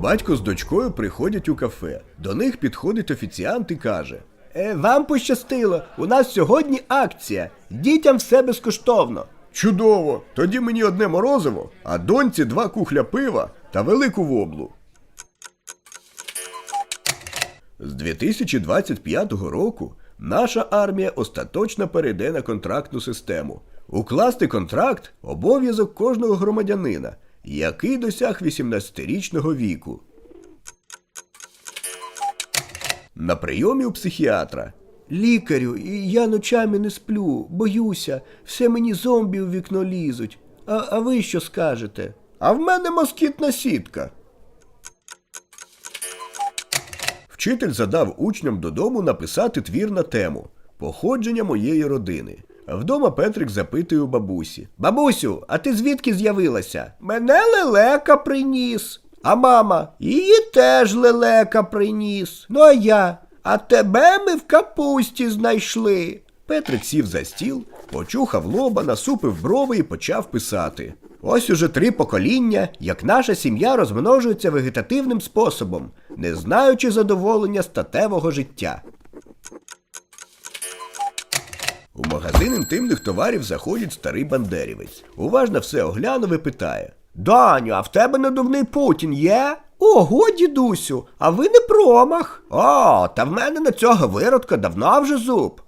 Батько з дочкою приходять у кафе. До них підходить офіціант і каже: е, Вам пощастило, у нас сьогодні акція. Дітям все безкоштовно. Чудово! Тоді мені одне морозиво, а доньці два кухля пива та велику воблу. З 2025 року наша армія остаточно перейде на контрактну систему. Укласти контракт обов'язок кожного громадянина, який досяг 18-річного віку. На прийомі у психіатра. Лікарю, я ночами не сплю, боюся, все мені зомбі у вікно лізуть. А, а ви що скажете? А в мене москітна сітка. Вчитель задав учням додому написати твір на тему Походження моєї родини. Вдома Петрик запитує у бабусі: Бабусю, а ти звідки з'явилася? Мене лелека приніс. А мама, її теж лелека приніс. Ну а я. А тебе ми в капусті знайшли. Петрик сів за стіл, почухав лоба, насупив брови і почав писати. Ось уже три покоління, як наша сім'я розмножується вегетативним способом, не знаючи задоволення статевого життя. У магазин інтимних товарів заходить старий бандерівець. Уважно все оглянув і питає: Даню, а в тебе надувний Путін є? Ого, дідусю, а ви не промах. О, та в мене на цього виродка давно вже зуб.